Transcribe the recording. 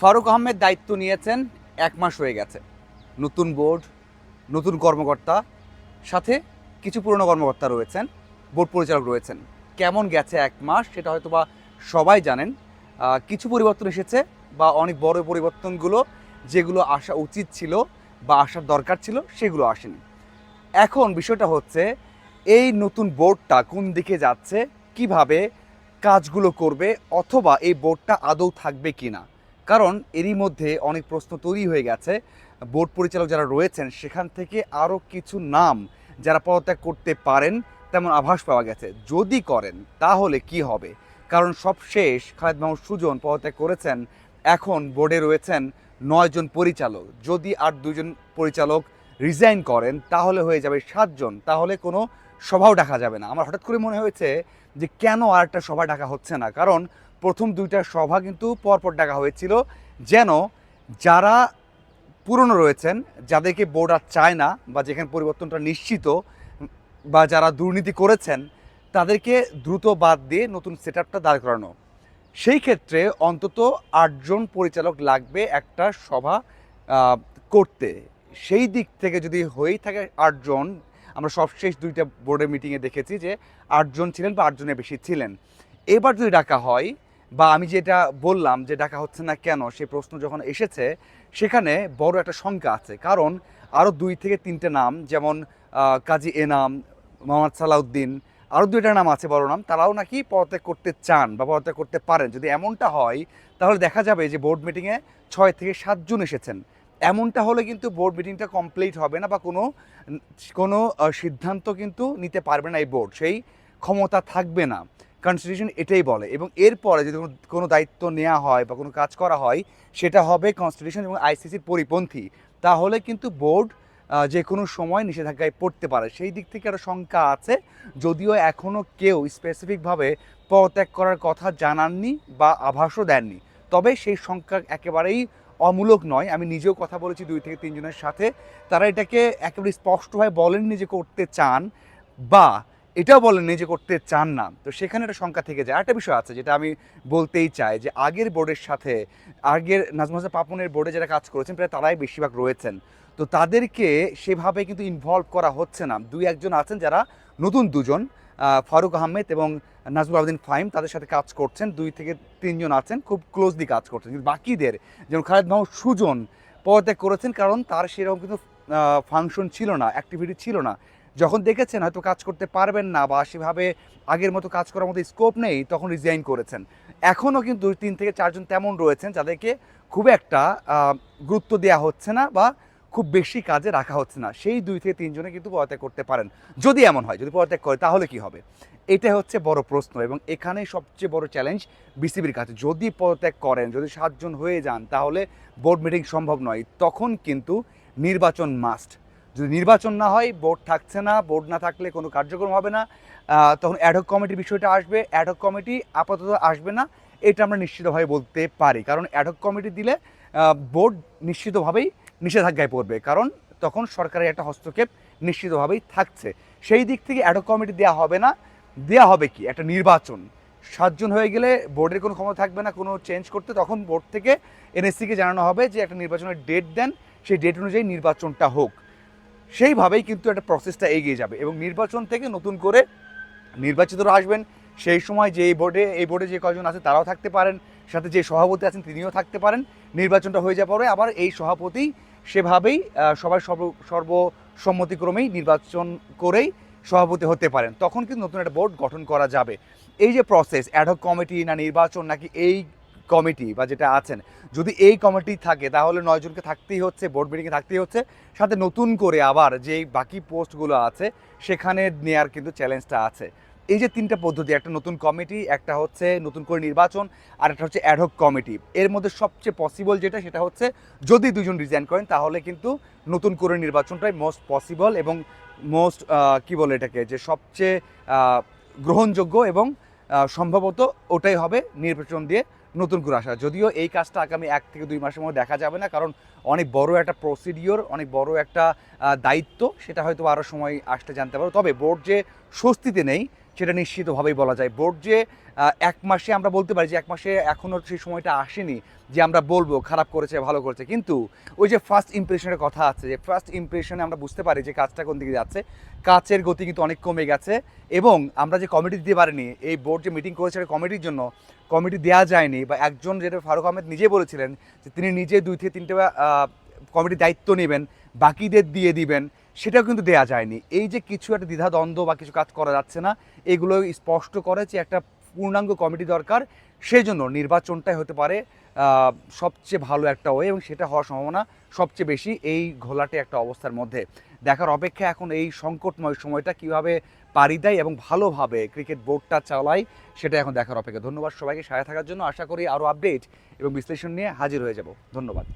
ফারুক আহমেদ দায়িত্ব নিয়েছেন, এক মাস হয়ে গেছে। নতুন বোর্ড, নতুন কর্মকর্তা, সাথে কিছু পুরনো কর্মকর্তা রয়েছেন, বোর্ড পরিচালক রয়েছেন। কেমন গেছে এক মাস সেটা হয়তো বা সবাই জানেন। কিছু পরিবর্তন এসেছে বা অনেক বড় পরিবর্তনগুলো যেগুলো আসা উচিত ছিল বা আসার দরকার ছিল সেগুলো আসেনি। এখন বিষয়টা হচ্ছে, এই নতুন বোর্ডটা কোন দিকে যাচ্ছে, কীভাবে কাজগুলো করবে, অথবা এই বোর্ডটা আদৌ থাকবে কিনা? কারণ এরই মধ্যে অনেক প্রশ্ন তৈরি হয়ে গেছে। বোর্ড পরিচালক যারা রয়েছেন, সেখান থেকে আরও কিছু নাম যারা পদত্যাগ করতে পারেন, তেমন আভাস পাওয়া গেছে। যদি করেন, তাহলে কি হবে? কারণ সব শেষ খালেদ মাহমুদ সুজন পদত্যাগ করেছেন। এখন বোর্ডে রয়েছেন নয়জন পরিচালক। যদি আর দুজন পরিচালক রিজাইন করেন, তাহলে হয়ে যাবে সাতজন তাহলে কোনো সভাও ডাকা যাবে না। আমার হঠাৎ করে মনে হয়েছে যে কেন আর একটা সভা ডাকা হচ্ছে না? কারণ প্রথম দুইটা সভা কিন্তু পরপর ডাকা হয়েছিল। যেন যারা পুরনো রয়েছেন, যাদেরকে বোর্ড আর চায় না বা যেখানে পরিবর্তনটা নিশ্চিত বা যারা দুর্নীতি করেছেন, তাদেরকে দ্রুত বাদ দিয়ে নতুন সেট আপটা দাঁড় করানো। সেই ক্ষেত্রে অন্তত আটজন পরিচালক লাগবে একটা সভা করতে। সেই দিক থেকে যদি হয়েই থাকে আটজন, আমরা সবশেষ দুইটা বোর্ডের মিটিংয়ে দেখেছি যে আটজন ছিলেন বা আটজনের বেশি ছিলেন। এবার যদি ডাকা হয় বা আমি যেটা বললাম যে ডাকা হচ্ছে না কেন সেই প্রশ্ন যখন এসেছে, সেখানে বড় একটা শঙ্কা আছে। কারণ আরও দুই থেকে তিনটে নাম, যেমন কাজী এনাম, মোহাম্মদ সালাউদ্দিন আরও দুইটা নাম আছে বড় নাম, তারাও নাকি পদত্যাগ করতে চান বা পদত্যাগ করতে পারেন। যদি এমনটা হয়, তাহলে দেখা যাবে যে বোর্ড মিটিংয়ে ছয় থেকে সাতজন এসেছেন। এমনটা হলে কিন্তু বোর্ড মিটিংটা কমপ্লিট হবে না বা কোনো কোনো সিদ্ধান্ত কিন্তু নিতে পারবে না এই বোর্ড সেই ক্ষমতা থাকবে না। কনস্টিটিউশন এটাই বলে এবং এরপরে যদি কোনো- দায়িত্ব নেওয়া হয় বা কোনো কাজ করা হয়, সেটা হবে কনস্টিটিউশন এবং আইসিসির পরিপন্থী। তাহলে কিন্তু বোর্ড যে কোনো সময় নিষেধাজ্ঞায় পড়তে পারে। সেই দিক থেকে একটা শঙ্কা আছে। যদিও এখনও কেউ স্পেসিফিকভাবে পদত্যাগ করার কথা জানাননি বা আভাসও দেননি। তবে সেই সংখ্যা একেবারেই অমূলক নয়। আমি নিজেও কথা বলেছি দুই থেকে তিনজনের সাথে। তারা এটাকে একেবারে স্পষ্টভাবে বলেননি যে করতে চান বা এটাও বলেননি যে করতে চান না। তো সেখানে একটা সংখ্যা থেকে যায়। একটা বিষয় আছে যেটা আমি বলতেই চাই যে আগের বোর্ডের সাথে, আগের হাসান পাপনের বোর্ডে যারা কাজ করেছেন, প্রায় তারাই বেশিরভাগ রয়েছেন। তো তাদেরকে সেভাবে কিন্তু ইনভলভ করা হচ্ছে না। দুই একজন আছেন যারা নতুন দুজন ফারুক আহমেদ এবং নাজমুল আবদিন ফাহিম তাদের সাথে কাজ করছেন। দুই থেকে তিনজন আছেন, খুব ক্লোজলি কাজ করছেন। কিন্তু বাকিদের, যেমন খালেদ মাহমুদ, সুজন পদত্যাগ করেছেন কারণ তার সেরকম কিন্তু ফাংশন ছিল না অ্যাক্টিভিটি ছিল না। যখন দেখেছেন হয়তো কাজ করতে পারবেন না বা সেভাবে আগের মতো কাজ করার মতো স্কোপ নেই, তখন রিজাইন করেছেন। এখনও কিন্তু তিন থেকে চারজন তেমন রয়েছেন যাদেরকে খুব একটা গুরুত্ব দেওয়া হচ্ছে না বা খুব বেশি কাজে রাখা হচ্ছে না। সেই দুই থেকে তিনজনে কিন্তু পদত্যাগ করতে পারেন। যদি এমন হয়, যদি পদত্যাগ করে, তাহলে কি হবে? এটা হচ্ছে বড় প্রশ্ন এবং এখানে সবচেয়ে বড় চ্যালেঞ্জ বিসিবির কাছে। যদি পদত্যাগ করেন, যদি সাতজন হয়ে যান, তাহলে বোর্ড মিটিং সম্ভব নয়। তখন কিন্তু নির্বাচন মাস্ট যদি নির্বাচন না হয়, বোর্ড থাকছে না, বোর্ড না থাকলে কোনো কার্যক্রম হবে না। তখন অ্যাডহক কমিটির বিষয়টা আসবে। অ্যাডহক কমিটি আপাতত আসবে না। এটা আমরা নিশ্চিতভাবে বলতে পারি। কারণ অ্যাডহক কমিটি দিলে বোর্ড নিশ্চিতভাবেই নিষেধাজ্ঞায় পড়বে। কারণ তখন সরকারের একটা হস্তক্ষেপ নিশ্চিতভাবেই থাকছে। সেই দিক থেকে অ্যাডহক কমিটি দেওয়া হবে না। দেওয়া হবে কি? একটা নির্বাচন। সাতজন হয়ে গেলে বোর্ডের কোনো ক্ষমতা থাকবে না, কোনো চেঞ্জ করতে। তখন বোর্ড থেকে এনএসসিকে জানানো হবে যে, একটা নির্বাচনের ডেট দেন। সেই ডেট অনুযায়ী নির্বাচনটা হোক। সেইভাবেই কিন্তু একটা প্রসেসটা এগিয়ে যাবে এবং নির্বাচন থেকে নতুন করে নির্বাচিতরা আসবেন। সেই সময় যে এই বোর্ডে এই বোর্ডে যে কয়জন আছে তারাও থাকতে পারেন, সাথে যে সভাপতি আছেন তিনিও থাকতে পারেন। নির্বাচনটা হয়ে যাওয়ার পরে আবার এই সভাপতি সেভাবেই সবার সর্ব, সর্বসম্মতিক্রমেই নির্বাচন করেই সভাপতি হতে পারেন। তখন কিন্তু নতুন একটা বোর্ড গঠন করা যাবে। এই যে প্রসেস অ্যাডহক কমিটি না নির্বাচন নাকি এই কমিটি বা যেটা আছেন, যদি এই কমিটি থাকে, তাহলে নয়জনকে থাকতেই হচ্ছে বোর্ড মিটিংয়ে থাকতেই হচ্ছে। সাথে নতুন করে আবার যে বাকি পোস্টগুলো আছে, সেখানে নেয়ার কিন্তু চ্যালেঞ্জটা আছে। এই যে তিনটা পদ্ধতি, একটা নতুন কমিটি, একটা হচ্ছে নতুন করে নির্বাচন, আর একটা হচ্ছে অ্যাডহক কমিটি। এর মধ্যে সবচেয়ে পসিবল যেটা, সেটা হচ্ছে যদি দুজন রিজাইন করেন, তাহলে কিন্তু নতুন করে নির্বাচনটাই মোস্ট পসিবল এবং মোস্ট কি বলে এটাকে, যে সবচেয়ে গ্রহণযোগ্য এবং সম্ভবত ওটাই হবে নির্বাচন দিয়ে নতুন করে আসা। যদিও এই কাজটা আগামী এক থেকে দুই মাসের মধ্যে দেখা যাবে না, কারণ অনেক বড় একটা প্রসিডিওর অনেক বড় একটা দায়িত্ব, সেটা হয়তো আরও সময় আসতে জানতে পারো। তবে বোর্ড যে স্বস্তিতে নেই সেটা নিশ্চিতভাবেই বলা যায়। বোর্ড যে এক মাসে আমরা বলতে পারি যে, এক মাসে এখনও সেই সময়টা আসেনি যে আমরা বলব, খারাপ করেছে, ভালো করেছে। কিন্তু ওই যে ফার্স্ট ইমপ্রেশনের কথা আছে যে ফার্স্ট ইমপ্রেশনে আমরা বুঝতে পারি যে, কাজটা কোন দিকে যাচ্ছে। কাজের গতি কিন্তু অনেক কমে গেছে এবং আমরা যে কমিটি দিতে পারিনি, এই বোর্ড যে মিটিং করেছে কমিটির জন্য কমিটি দেওয়া যায়নি বা একজন যেটা ফারুক আহমেদ নিজে বলেছিলেন যে, তিনি নিজে দুই থেকে তিনটে কমিটির দায়িত্ব নেবেন, বাকিদের দিয়ে দিবেন। সেটাও কিন্তু দেয়া যায়নি। এই যে কিছু একটা দ্বিধাদ্বন্দ্ব বা কিছু কাজ করা যাচ্ছে না, এগুলো স্পষ্ট করে যে একটা পূর্ণাঙ্গ কমিটি দরকার সেই জন্য নির্বাচনটাই হতে পারে সবচেয়ে ভালো একটা ওয়ে এবং সেটা হওয়ার সম্ভাবনা সবচেয়ে বেশি এই ঘোলাটে একটা অবস্থার মধ্যে। দেখার অপেক্ষা এখন এই সংকটময় সময়টা কীভাবে পাড়ি দেয় এবং ভালোভাবে ক্রিকেট বোর্ডটা চালায়, সেটা এখন দেখার অপেক্ষা। ধন্যবাদ সবাইকে সাথে থাকার জন্য। আশা করি আরও আপডেট এবং বিশ্লেষণ নিয়ে হাজির হয়ে যাব। ধন্যবাদ।